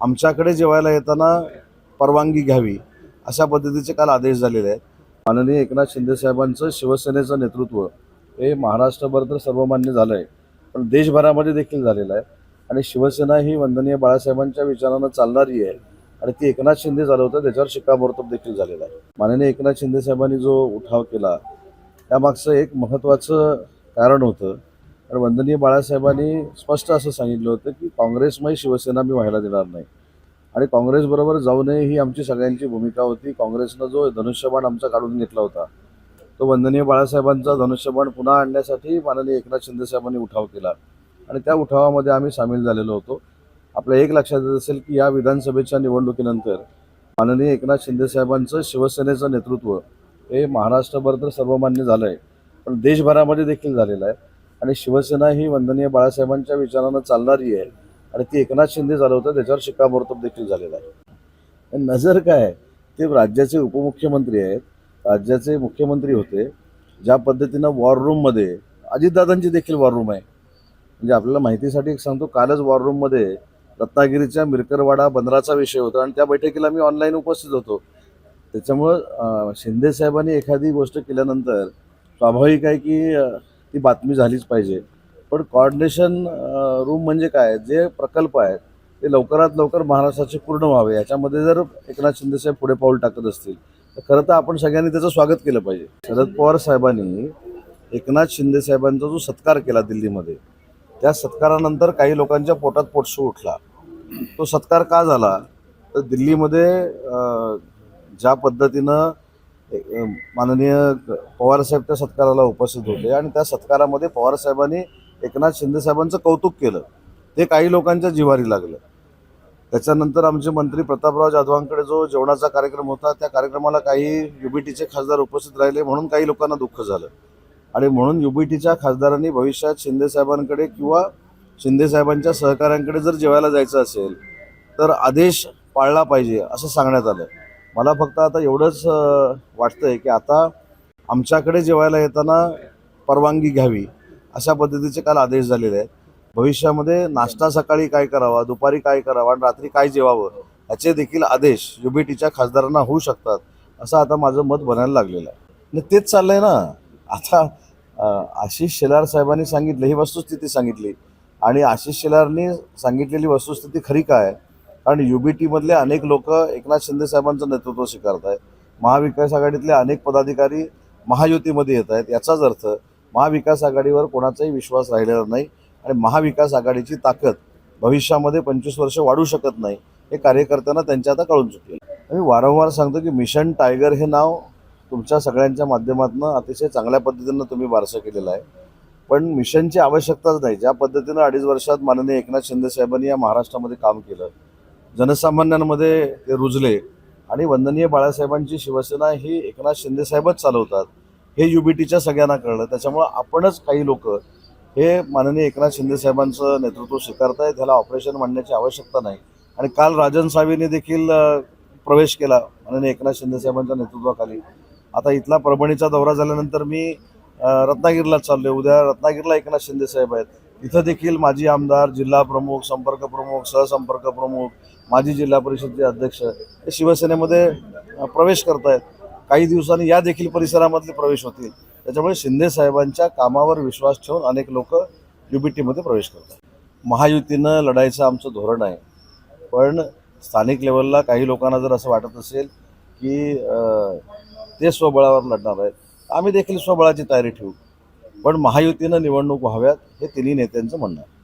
आमच्याकडे जेवायला येताना परवानगी घ्यावी अशा पद्धतीचे काल आदेश झालेले आहेत. माननीय एकनाथ शिंदेसाहेबांचं शिवसेनेचं नेतृत्व हे महाराष्ट्रभर तर सर्वमान्य झालं आहे पण देशभरामध्ये देखील झालेलं आहे. आणि शिवसेना ही वंदनीय बाळासाहेबांच्या विचारानं चालणारी आहे आणि ती एकनाथ शिंदे चालवतं त्याच्यावर शिक्कामोर्तब देखील झालेला आहे. माननीय एकनाथ शिंदेसाहेबांनी जो उठाव केला त्यामागचं एक महत्त्वाचं कारण होतं तर वंदनीय बाळासाहेबांनी स्पष्ट असं सांगितलं होतं की काँग्रेसमय शिवसेना मी व्हायला देणार नाही. आणि काँग्रेसबरोबर जाऊ नये ही आमची सगळ्यांची भूमिका होती. काँग्रेसनं जो धनुष्यबाण आमचा काढून घेतला होता तो वंदनीय बाळासाहेबांचा धनुष्यबाण पुन्हा आणण्यासाठी माननीय एकनाथ शिंदे साहेबांनी उठाव केला. आणि त्या उठावामध्ये आम्ही सामील झालेलो होतो. आपल्या एक लक्षात येत असेल की या विधानसभेच्या निवडणुकीनंतर माननीय एकनाथ शिंदे साहेबांचं शिवसेनेचं नेतृत्व हे महाराष्ट्रभर तर सर्वमान्य झालं आहे पण देशभरामध्ये देखील झालेलं आहे. आणि शिवसेना ही वंदनीय बाळासाहेबांच्या विचारानं चालणारी आहे आणि ती एकनाथ शिंदे चालवतं त्याच्यावर शिक्कामोर्तब देखील झालेला आहे. नजर काय ते राज्याचे उपमुख्यमंत्री आहेत. राज्याचे मुख्यमंत्री होते. ज्या पद्धतीनं वॉर रूममध्ये अजितदादांची देखील वॉर रूम आहे. म्हणजे आपल्याला माहितीसाठी एक सांगतो कालच वॉर रूममध्ये रत्नागिरीच्या मिरकरवाडा बंदराचा विषय होता आणि त्या बैठकीला मी ऑनलाईन उपस्थित होतो. त्याच्यामुळं शिंदेसाहेबांनी एखादी गोष्ट केल्यानंतर स्वाभाविक आहे की ती बातमी झालीच पाहिजे. पण कॉर्डिनेशन रूम म्हणजे काय? जे प्रकल्प आहेत ते लवकरात लवकर महाराष्ट्राचे पूर्ण व्हावे. याच्यामध्ये जर एकनाथ शिंदे साहेब पुढे पाऊल टाकत असतील तर खरं तर आपण सगळ्यांनी त्याचं स्वागत केलं पाहिजे. शरद पवार साहेबांनी एकनाथ शिंदे साहेबांचा जो सत्कार केला दिल्लीमध्ये त्या सत्कारानंतर काही लोकांच्या पोटात पोटसू उठला. तो सत्कार का झाला? तर दिल्लीमध्ये ज्या पद्धतीनं माननीय पवारसाहेबच्या सत्काराला उपस्थित होते आणि त्या सत्कारामध्ये पवारसाहेबांनी एकनाथ शिंदेसाहेबांचं कौतुक केलं. ते काही लोकांच्या जिवारी लागलं. त्याच्यानंतर आमचे मंत्री प्रतापराव जाधवांकडे जो जेवणाचा कार्यक्रम होता त्या कार्यक्रमाला काही युबीटीचे खासदार उपस्थित राहिले म्हणून काही लोकांना दुःख झालं. आणि म्हणून युबीटीच्या खासदारांनी भविष्यात शिंदेसाहेबांकडे किंवा शिंदेसाहेबांच्या सहकाऱ्यांकडे जर जेवायला जायचं असेल तर आदेश पाळला पाहिजे असं सांगण्यात आलं. मला फक्त आता एवढंच वाटतं वाटतंय की आता आमच्याकडे जेवायला येताना परवानगी घ्यावी अशा पद्धतीचे काल आदेश झालेले आहेत. भविष्यामध्ये नाश्ता सकाळी काय करावा दुपारी काय करावा आणि रात्री काय जेवावं याचे देखील आदेश युबीटीच्या खासदारांना होऊ शकतात असं आता माझं मत बनायला लागलेलं आहे. आणि तेच चाललंय ना आता आशिष शेलार साहेबांनी सांगितलं ही वस्तुस्थिती सांगितली. आणि आशिष शेलारनी सांगितलेली वस्तुस्थिती खरी काय? कारण युबीटीमधले अनेक लोक एकनाथ शिंदे साहेबांचं नेतृत्व स्वीकारत आहेत महाविकास आघाडीतले अनेक पदाधिकारी महायुतीमध्ये येत आहेत याचाच अर्थ महाविकास आघाडीवर कोणाचाही विश्वास राहिलेला नाही आणि महाविकास आघाडीची ताकद भविष्यामध्ये पंचवीस वर्ष वाढू शकत नाही हे कार्यकर्त्यांना त्यांच्या आता कळून चुकले मी वारंवार सांगतो की मिशन टायगर हे नाव तुमच्या सगळ्यांच्या माध्यमातून अतिशय चांगल्या पद्धतीनं तुम्ही बारसं केलेलं आहे. पण मिशनची आवश्यकताच नाही. ज्या पद्धतीनं अडीच वर्षात माननीय एकनाथ शिंदे साहेबांनी या महाराष्ट्रामध्ये काम केलं जनसामान्यांमध्ये ते रुजले. आणि वंदनीय बाळासाहेबांची शिवसेना ही एकनाथ शिंदे साहेबच चालवतात. हे युबीटीच्या सगळ्यांना कळलं. त्याच्यामुळं आपणच काही लोक हे माननीय एकनाथ शिंदे साहेबांचं नेतृत्व स्वीकारतायत. त्याला ऑपरेशन म्हणण्याची आवश्यकता नाही. आणि काल राजन साहेबांनी देखील प्रवेश केला माननीय एकनाथ शिंदे साहेबांच्या नेतृत्वाखाली. आता इथला परभणीचा दौरा झाल्यानंतर मी रत्नागिरीला चाललो उद्या रत्नागिरीला एकनाथ शिंदे साहेब आहेत. इथं देखील माजी आमदार जिल्हा प्रमुख संपर्क प्रमुख सहसंपर्क प्रमुख माजी जिल्हा परिषदचे अध्यक्ष हे शिवसेनेमध्ये प्रवेश करत आहेत काही दिवसांनी या देखील परिसरामधले प्रवेश होतील. त्याच्यामुळे शिंदे साहेबांच्या कामावर विश्वास ठेवून अनेक लोक युबीटीमध्ये प्रवेश करतात. महायुतीनं लढायचं आमचं धोरण आहे. पण स्थानिक लेवलला काही लोकांना जर असं वाटत असेल की ते स्वबळावर लढणार आहेत आम्ही देखील स्वबळाची तयारी ठेवू. पण महायुतीनं निवडणूक व्हाव्यात हे तिन्ही नेत्यांचं म्हणणं आहे.